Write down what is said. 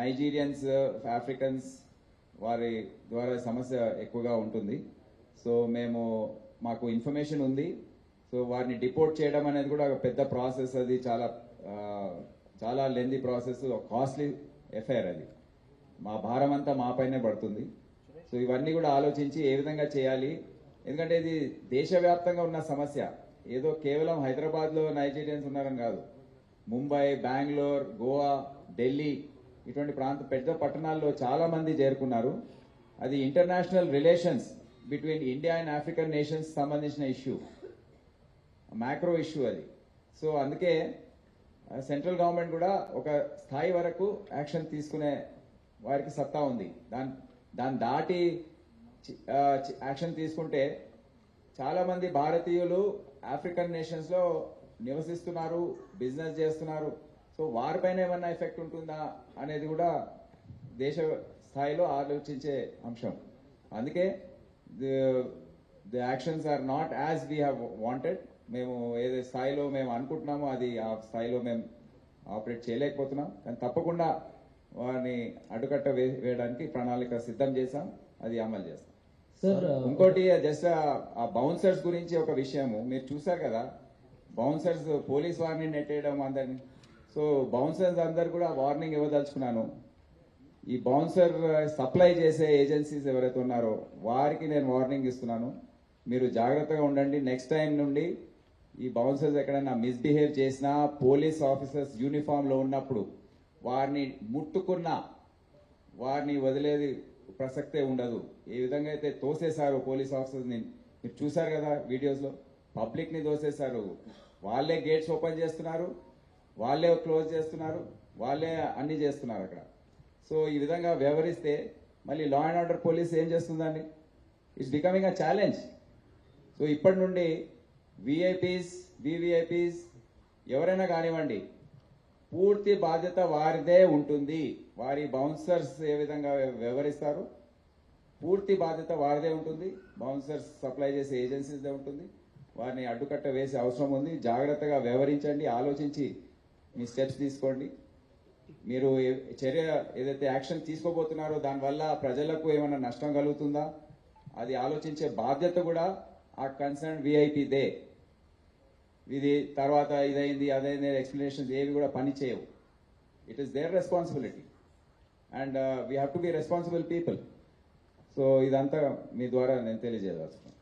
Nigerians Africans వారి ద్వారా సమస్య ఎక్కువగా ఉంటుంది. సో మేము మాకు ఇన్ఫర్మేషన్ ఉంది. సో వారిని డిపోర్ట్ చేయడం అనేది కూడా ఒక పెద్ద ప్రాసెస్ అది. చాలా చాలా లెంది ప్రాసెస్ కాస్ట్లీ ఎఫ్ఐఆర్ అది. మా భారం అంతా మాపైనే పడుతుంది. సో ఇవన్నీ కూడా ఆలోచించి ఏ విధంగా చేయాలి? ఎందుకంటే ఇది దేశవ్యాప్తంగా ఉన్న సమస్య. ఏదో కేవలం హైదరాబాద్లో నైజీరియన్స్ ఉన్నారని కాదు. ముంబై బెంగళూరు గోవా ఢిల్లీ ఇటువంటి ప్రాంత పెద్ద పట్టణాల్లో చాలా మంది చేరుకున్నారు. అది international relations between India and African nations సంబంధించిన ఇష్యూ మ్యాక్రో ఇష్యూ అది. సో అందుకే సెంట్రల్ గవర్నమెంట్ కూడా ఒక స్థాయి వరకు యాక్షన్ తీసుకునే వారికి సత్తా ఉంది. దాని దాన్ని దాటి చి- యాక్షన్ తీసుకుంటే చాలా మంది భారతీయులు ఆఫ్రికన్ నేషన్స్లో నివసిస్తున్నారు బిజినెస్ చేస్తున్నారు. సో వారిపైన ఏమన్నా ఎఫెక్ట్ ఉంటుందా అనేది కూడా దేశ స్థాయిలో ఆలోచించే అంశం. అందుకే the actions are not as we have wanted. మేము ఏదే స్థాయిలో మేము అనుకుంటున్నామో అది ఆ స్థాయిలో మేము ఆపరేట్ చేయలేకపోతున్నాం. కానీ తప్పకుండా వారిని అడ్డుకట్ట వేయడానికి ప్రణాళిక సిద్ధం చేశాం. అది అమలు చేస్తాం. సార్ ఇంకోటి జస్ట్ ఆ బౌన్సర్స్ గురించి ఒక విషయము. మీరు చూసారు కదా బౌన్సర్స్ పోలీస్ వారిని నెట్టేయడం అందరిని సో బౌన్సర్స్ అందరు కూడా వార్నింగ్ ఇవ్వదలుచుకున్నాను. ఈ బౌన్సర్ సప్లై చేసే ఏజెన్సీస్ ఎవరైతే ఉన్నారో వారికి నేను వార్నింగ్ ఇస్తున్నాను. మీరు జాగ్రత్తగా ఉండండి. నెక్స్ట్ టైం నుండి ఈ బౌన్సర్స్ ఎక్కడైనా మిస్బిహేవ్ చేసినా పోలీస్ ఆఫీసర్స్ యూనిఫామ్లో ఉన్నప్పుడు వారిని ముట్టుకున్నా వారిని వదిలేది ప్రసక్తే ఉండదు. ఏ విధంగా అయితే తోసేశారు పోలీస్ ఆఫీసర్స్ని మీరు చూసారు కదా వీడియోస్లో? పబ్లిక్ని తోసేశారు. వాళ్ళే గేట్స్ ఓపెన్ చేస్తున్నారు. వాళ్ళే క్లోజ్ చేస్తున్నారు వాళ్ళే అన్ని చేస్తున్నారు అక్కడ. సో ఈ విధంగా వ్యవహరిస్తే మళ్ళీ లా అండ్ ఆర్డర్ పోలీస్ ఏం చేస్తుందండి? It's becoming a challenge so ఇప్పటి నుండి విఐపీస్ వివిఐపీస్ ఎవరైనా కానివ్వండి పూర్తి బాధ్యత వారిదే ఉంటుంది. వారి బౌన్సర్స్ ఏ విధంగా వ్యవహరిస్తారు? పూర్తి బాధ్యత వారిదే ఉంటుంది. బౌన్సర్స్ సప్లై చేసే ఏజెన్సీస్దే ఉంటుంది. వారిని అడ్డుకట్ట వేసే అవసరం ఉంది. జాగ్రత్తగా వ్యవహరించండి ఆలోచించి మీ స్టెప్స్ తీసుకోండి. మీరు చర్య ఏదైతే యాక్షన్ తీసుకోబోతున్నారో దానివల్ల ప్రజలకు ఏమైనా నష్టం కలుగుతుందా? అది ఆలోచించే బాధ్యత కూడా ఆ కన్సర్న్ విఐపి దే. ఇది తర్వాత ఇదైంది అదైంది ఎక్స్ప్లెనేషన్స్ ఏవి కూడా పని చేయవు. It is their responsibility and we have to be responsible people so ఇదంతా మీ ద్వారా నేను తెలియజేయదలుచుకున్నాను